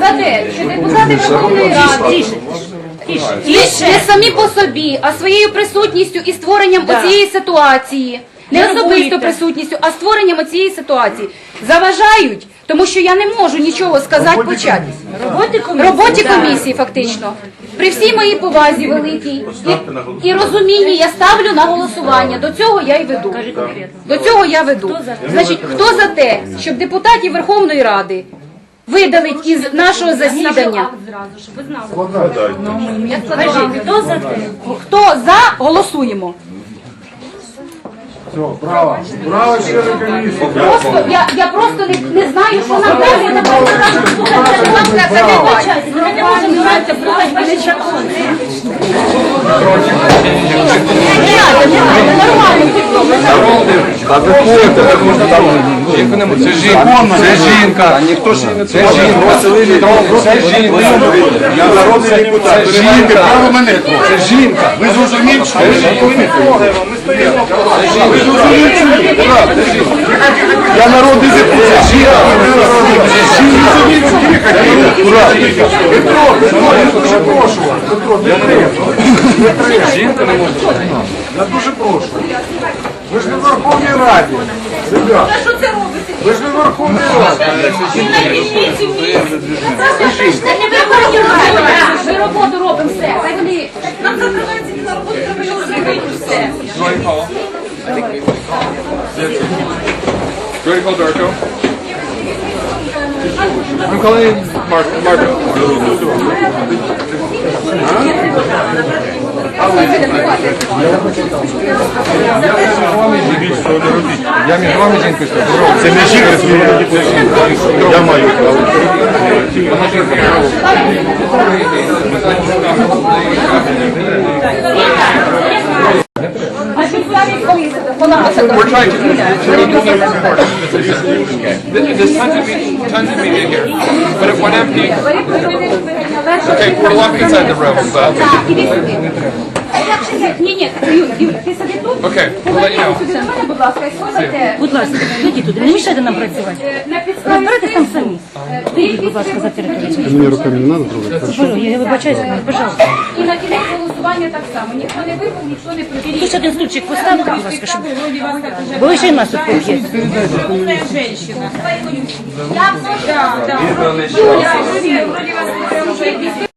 за те, що депутати Верховної Ради не самі по собі, а своєю присутністю і створенням оцієї ситуації, не особисто присутністю, а створенням оцієї ситуації. Заважають, тому що я не можу нічого сказати почати. Роботі комісії, фактично. При всій моїй повазі великій. І, і розумінні я ставлю на голосування. До цього я й веду. До цього я веду. Значить, хто за те, щоб депутатів Верховної Ради видалить із нашого засідання? Я складаю. Хто за те? Хто за, голосуємо. Право члени комісії. Просто я, я просто не, не знаю, що нам далі. Я так кажу, слухайте, будь ласка, це не. Ми не можемо слухати. Не надо, не надо, нормально, тільки ми Жінку не може. Це жінка. Це жінка. Ніхто ж не це жінка. Це жінка. Я народний депутат. Це жінка. право мене. Це жінка. Ви зрозумієте, що ви трогати. Ви зрозумієте, що? Я народний депутат. Це жінка. Це жінка. Петро, Петро, я дуже прошу вас. Петро, не. Не треба. Жінка не може. Я дуже прошу. Ви ж не в Верховній Раді. Ребята, Що це робите? ви ж не в Верховній Раді. Ми роботу робимо все. Хай вони нам закривається на роботу, треба його зробити все. You call Darko? I'm calling Mark. Marco. Я між вами жінкою стою. Це не жінка, це жінка. Я маю право. We're trying to. There's tons of me- tons of media here, but it went empty. Okay, we're locked inside the room. So. Так, іди сюди. Ні, ні, Юля, Юля, ти сиди тут. Okay, we'll let you know. Будь ласка, і слухайте. Будь ласка, йдіть туди, не мішайте нам працювати. Е, Розбирайтесь там самі. Вийдіть, будь ласка, за територію. Мені руками не треба Я вибачаюся, пожалуйста. І на кінець голосування так само. Ніхто не випав, ніхто не прибіг. Тут один стульчик поставте, будь ласка, щоб... Бо ви ще й нас тут. Я просто... Юля, вроді вас не